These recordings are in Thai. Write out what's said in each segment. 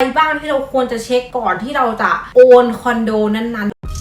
อะไรบ้างที่เราควรจะเช็คก่อนที่เราจะโอนคอนโดนั้นๆ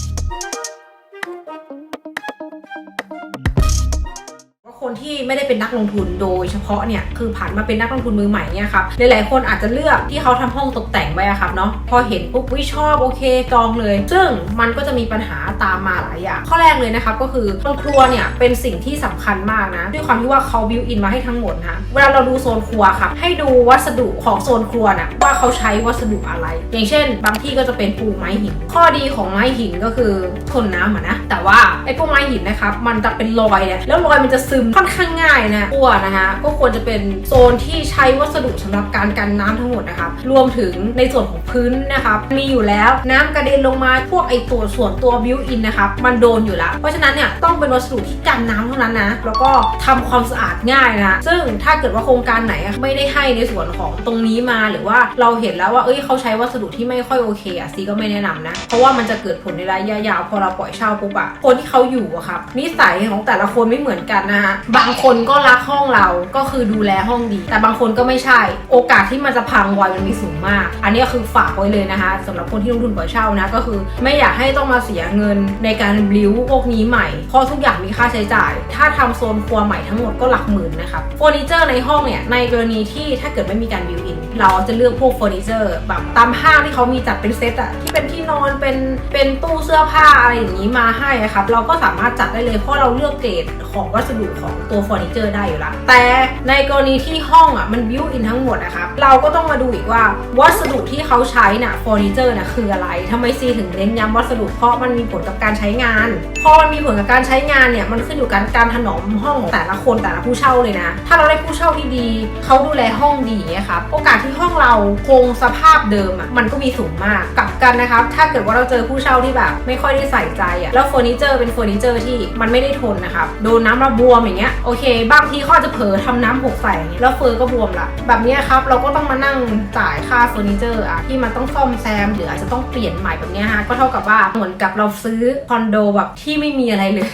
ที่ไม่ได้เป็นนักลงทุนโดยเฉพาะเนี่ยคือผ่านมาเป็นนักลงทุนมือใหม่เนี่ยครับหลายๆคนอาจจะเลือกที่เขาทำห้องตกแต่งไว้อะครับเนาะพอเห็นปุ๊บวิชอบโอเคจองเลย ซึ่งมันก็จะมีปัญหาตามมาหลายอย่างข้อแรกเลยนะครับก็คือโซนครัวเนี่ยเป็นสิ่งที่สำคัญมากนะด้วยความที่ว่าเขาบิวอินมาให้ทั้งหมดนะเวลาเราดูโซนครัวครับให้ดูวัสดุของโซนครัวน่ะว่าเขาใช้วัสดุอะไร อย่างเช่น บางที่ก็จะเป็นปูไม้หิน ข้อดีของไม้หินก็คือทนน้ำอะนะแต่ว่าไอ้พวกไม้หินนะครับมันจะเป็นรอยเนี่ยแล้วรอยมันจะซึมค่อนข้างง่ายนะตัวนะคะก็ควรจะเป็นโซนที่ใช้วัสดุสำหรับการกันน้ำทั้งหมดนะครับรวมถึงในส่วนของพื้นนะครับมีอยู่แล้วน้ำกระเด็นลงมาพวกไอตัวส่วนตัวบิวอินนะครับมันโดนอยู่แล้ว เพราะฉะนั้นเนี่ยต้องเป็นวัสดุที่กันน้ำเท่านั้นนะแล้วก็ทำความสะอาดง่ายนะซึ่งถ้าเกิดว่าโครงการไหนไม่ได้ให้ในส่วนของตรงนี้มาหรือว่าเราเห็นแล้วว่าเอ้ยเขาใช้วัสดุที่ไม่ค่อยโอเคอะซีก็ไม่แนะนำนะ เพราะว่ามันจะเกิดผลในระยะยาวพอเราปล่อยเช่าปุ๊บอะคนที่เขาอยู่อะครับนิสัยของแต่ละคนไม่เหมือนกันนะฮะบางคนก็รักห้องเราก็คือดูแลห้องดี แต่บางคนก็ไม่ใช่ โอกาสที่มันจะพังไวมันมีสูงมาก อันนี้คือฝากไว้เลยนะคะสำหรับคนที่ลงทุนปล่อยเช่านะก็คือ ไม่อยากให้ต้องมาเสียเงินในการริ้วพวกนี้ใหม่เพราะทุกอย่างมีค่าใช้จ่าย ถ้าทำโซนครัวใหม่ทั้งหมดก็หลักหมื่นนะครับเฟอร์นิเจอร์ในห้องเนี่ยในกรณีที่ถ้าเกิดไม่มีการบิวอินเราจะเลือกพวกเฟอร์นิเจอร์แบบตามห้างที่เขามีจัดเป็นเซตอะที่เป็นที่นอนเป็นเป็นตู้เสื้อผ้าอะไรอย่างนี้มาให้อะครับเราก็สามารถจัดได้เลยเพราะเราเลือกเกรดของวัสดุของตัวเฟอร์นิเจอร์ได้อยู่ละแต่ในกรณีที่ห้องอะมันบิวอินทั้งหมดอะครับเราก็ต้องมาดูอีกว่าวัสดุที่เขาใช้น่ะเฟอร์นิเจอร์น่ะคืออะไรทำไมซีถึงเน้นย้ำวัสดุเพราะมันมีผลกับการใช้งานพอมันมีผลกับการใช้งานเนี่ยมันขึ้นอยู่กับการถนอมห้องของแต่ละคนแต่ละผู้เช่าเลยนะ ถ้าเราได้ผู้เช่าที่ดี เขาดูแลห้องดีนี่ยครับโอกาสที่ห้องเราคงสภาพเดิมอะมันก็มีสูงมากกลับกันนะครับ ถ้าเกิดว่าเราเจอผู้เช่าที่แบบ ไม่ค่อยได้ใส่ใจอะแล้วเฟอร์นิเจอร์เป็นเฟอร์นิเจอร์ที่มันไม่ได้ทนนะครับโดนน้ำระบวมอย่างเงี้ยโอเค บางทีเขาอาจจะเผลอทำน้ำหกใส่เงี้ยแล้วเฟอร์ก็บวมละแบบเนี้ยครับเราก็ต้องมานั่งจ่ายค่าเฟอร์นิเจอร์อะที่มันต้องซ่อมแซมหรืออาจจะต้องเปลี่ยนใหม่แบบเนี้ยฮะก็เท่ากับว่าเหมือนกับเราซื้อคอนโดแบบที่ไม่มีอะไรเลย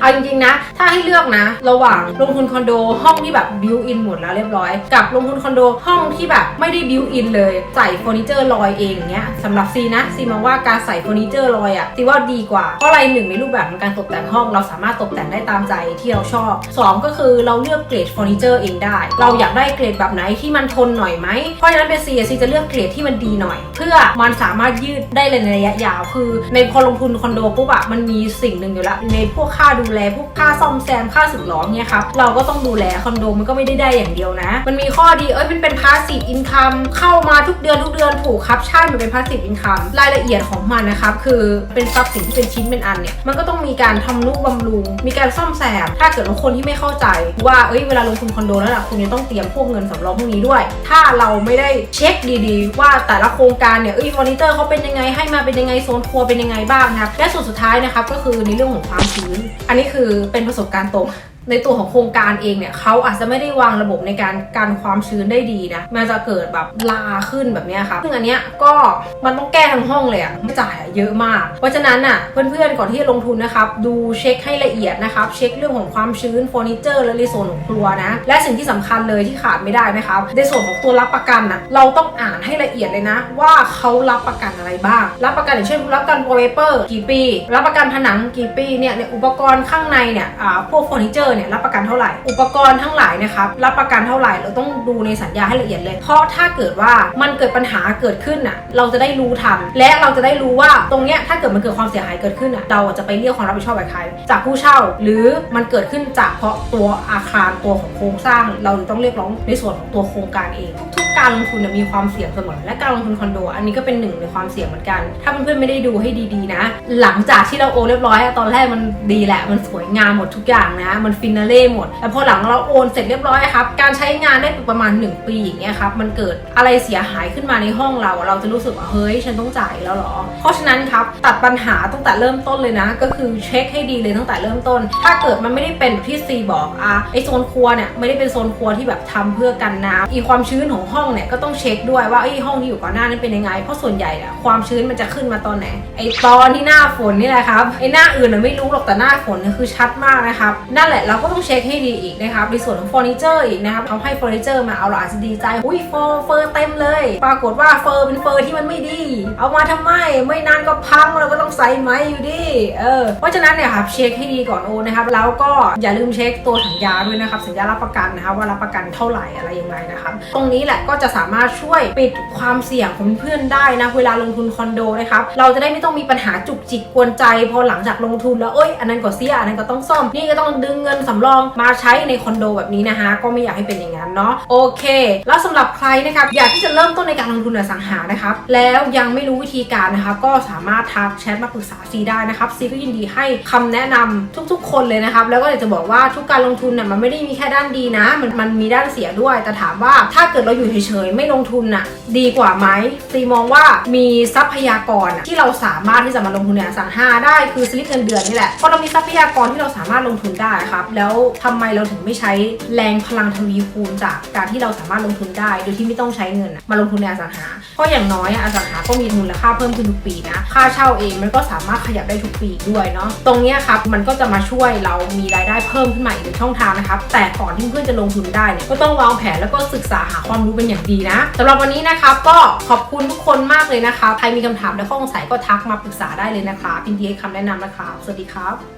เอาจริงๆนะ ถ้าให้เลือกนะ ระหว่างลงทุนคอนโดห้องที่แบบบิวอินหมดแล้วเรียบร้อย กับลงทุนคอนโดห้องที่แบบไม่ได้บิวอินเลยใส่เฟอร์นิเจอร์ลอยเองเนี้ยสำหรับซีนะซีมองว่าการใส่เฟอร์นิเจอร์ลอยอะซีว่าดีกว่าเพราะอะไรหนึ่งในรูปแบบของการตกแต่งห้อง เราสามารถตกแต่งได้ตามใจที่เราชอบสองก็คือเราเลือกเกรดเฟอร์นิเจอร์เองได้ เราอยากได้เกรดแบบไหนที่มันทนหน่อยไหม เพราะฉะนั้นเป็นซีซีจะเลือกเกรดที่มันดีหน่อย เพื่อมันสามารถยืดได้เลยในระยะยาว คือ ในพอลงทุนคอนโดปุ๊บอะมันมีสิ่งหนึ่งอยู่แล้วในพวกค่าดูแลพวกค่าซ่อมแซมค่าสึกหรอเนี่ยครับเราก็ต้องดูแลคอนโดมันก็ไม่ได้ได้อย่างเดียวนะ มันมีข้อดีเอ้ยมันเป็นพาสซีฟอินคัมเข้ามาทุกเดือนทุกเดือนถูกครับใช่มันเป็นพาสซีฟอินคัมรายละเอียดของมันนะครับคือเป็นทรัพย์สินที่เป็นชิ้นเป็นอันเนี่ยมันก็ต้องมีการทำนุบำรุง มีการซ่อมแซมถ้าเกิดว่าคนที่ไม่เข้าใจว่าเอ้ยเวลาลงทุนคอนโดแล้วอะคุณจะต้องเตรียมพวกเงินสำรองพวกนี้ด้วย ถ้าเราไม่ได้เช็คดีๆ ว่าแต่ละโครงการเนี่ยเอ้ยเฟอร์นิเจอร์เขาเป็นยังไงให้มาเป็นยังไงโซนครัวเป็นยังไงบ้างนะและส่วนสุดท้ายนะครับก็คือในเรื่องของความชื้น อันนี้คือเป็นประสบการณ์ตรง ในตัวของโครงการเองเนี่ยเขาอาจจะไม่ได้วางระบบในการกันความชื้นได้ดีนะมันจะเกิดแบบลาขึ้นแบบนี้ค่ะซึ่งอันเนี้ยก็มันต้องแก้ทั้งห้องเลยอะจ่ายเยอะมาก เพราะฉะนั้นอะเพื่อนๆก่อนที่จะลงทุนนะครับดูเช็คให้ละเอียดนะครับเช็คเรื่องของความชื้นเฟอร์นิเจอร์และในส่วนของครัวนะและสิ่งที่สำคัญเลยที่ขาดไม่ได้นะครับในส่วนของตัวรับประกันอะเราต้องอ่านให้ละเอียดเลยนะ ว่าเขารับประกันอะไรบ้าง รับประกันอย่างเช่นรับประกันวอลเปเปอร์กี่ปี รับประกันผนังกี่ปีเนี่ยอุปกรณ์ข้างในเนี่ยอ่าพวกเฟอร์นิเจอร์เนี่ยรับประกันเท่าไหร่ อุปกรณ์ทั้งหลายนะครับรับประกันเท่าไหร่เราต้องดูในสัญญาให้ละเอียดเลย เพราะถ้าเกิดว่ามันเกิดปัญหาเกิดขึ้นอะเราจะได้รู้ทันและเราจะได้รู้ว่าตรงเนี้ยถ้าเกิดมันเกิดความเสียหายเกิดขึ้นอะเราจะไปเรียกความรับผิดชอบใคร จากผู้เช่าหรือมันเกิดขึ้นจากเพราะตัวอาคารตัวของโครงสร้าง เราต้องเรียกร้องในส่วนของตัวโครงการเองทุก การลงทุนมีความเสี่ยงเสมอ และการลงทุนคอนโด อันนี้ก็เป็นหนึ่งในความเสี่ยงเหมือนกัน ถ้าเพื่อนๆไม่ได้ดูให้ดีๆนะ หลังจากที่เราโอนเรียบร้อยอะตอนแรกมันดีแหละ มันสวยงามหมดทุกอย่างนะ มันฟินาเล่หมด แต่พอหลังเราโอนเสร็จเรียบร้อยครับ การใช้งานได้ประมาณ 1 ปีอย่างเงี้ยครับ มันเกิดอะไรเสียหายขึ้นมาในห้องเรา เราจะรู้สึกว่าเฮ้ยฉันต้องจ่ายแล้วหรอ เพราะฉะนั้นครับตัดปัญหาตั้งแต่เริ่มต้นเลยนะ ก็คือเช็คให้ดีเลยตั้งแต่เริ่มต้น ถ้าเกิดมันไม่ได้เป็นที่ซีบอกอะไอโซนครัวเนี่ยไม่ได้เป็นโซนครัวที่แบบทำเพื่อกันน้ำอีความชื้นของห้องเนี่ยก็ต้องเช็คด้วยว่าไอ้ห้องที่อยู่ก่อนหน้านั้นเป็นยังไง เพราะส่วนใหญ่อะความชื้นมันจะขึ้นมาตอนไหน ไอ้ตอนที่หน้าฝนนี่แหละครับ ไอ้หน้าอื่นอะไม่รู้หรอกแต่หน้าฝนเนี่ยคือชัดมากนะครับ นั่นแหละเราก็ต้องเช็คให้ดีอีกนะครับ ในส่วนของเฟอร์นิเจอร์อีกนะครับเขาให้เฟอร์นิเจอร์มาเอาเราอาจจะดีใจ อุ้ยเฟอร์เฟอร์เต็มเลย ปรากฏว่าเฟอร์เป็นเฟอร์ที่มันไม่ดี เอามาทำไม ไม่นานก็พังเราก็ต้องใส่ไหมอยู่ดี เออ เพราะฉะนั้นเนี่ยครับเช็คให้ดีก่อนโอนนะครับ แล้วก็อย่าลืมเช็คตัวสัญญาด้วยนะครับ สัญญารับประกันนะครับว่ารับประกันเท่าไหร่อะไรยังไงนะครับ ตรงนี้แหละก็จะสามารถช่วยปิดความเสี่ยงของเพื่อนได้นะเวลาลงทุนคอนโดนะครับเราจะได้ไม่ต้องมีปัญหาจุกจิกกวนใจ พอหลังจากลงทุนแล้วเอ้ยอันนั้นก็เสียอันนั้นก็ต้องซ่อมนี่ก็ต้องดึงเงินสำรองมาใช้ในคอนโดแบบนี้นะคะก็ไม่อยากให้เป็นอย่างนั้นเนาะโอเค แล้วสำหรับใครนะครับอยากที่จะเริ่มต้นในการลงทุนอสังหานะครับแล้วยังไม่รู้วิธีการนะคะก็สามารถทักแชทมาปรึกษาซีได้นะครับซีก็ยินดีให้คำแนะนำทุกๆ คนเลยนะครับแล้วก็อยากจะบอกว่าทุกการลงทุนน่ะมันไม่ได้มีแค่ด้านดีนะ มันมันมีด้านเสียด้วยแต่ถามว่าถ้าเกิดเราอยู่เฉยๆไม่ลงทุนน่ะดีกว่าไหมซีมองว่ามีทรัพยากรที่เราสามารถที่จะมาลงทุนในอสังหาได้คือสลิปเงินเดือนนี่แหละเพอเรามีทรัพยากรที่เราสามารถลงทุนได้ครับแล้วทำไมเราถึงไม่ใช้แรงพลังทวีคูณจากการที่เราสามารถลงทุนได้โดยที่ไม่ต้องใช้เงินมาลงทุนในอสังหา เพราะอย่างน้อยอสังหาก็มีมูลค่าเพิ่มขึ้นทุกปีนะค่าเช่าเองมันก็สามารถขยับได้ทุกปีด้วยเนาะตรงนี้ครับมันก็จะมาช่วยเรามีรายได้เพิ่มขึ้นมาอีกหนึ่งช่องทางนะครับแต่ก่อนที่เพื่อนจะลงทุนได้เนี่ยก็ต้องวางแผนแล้วก็ศึกษาหาความรู้เป็นอย่างดีนะสำหรับวันนี้นะคะก็ขอบคุณทุกคนมากเลยนะคะ ใครมีคำถามและข้อสงสัยก็ทักมาปรึกษาได้เลยนะคะพิมพ์ดีให้คำแนะนำนะคะ สวัสดีครับ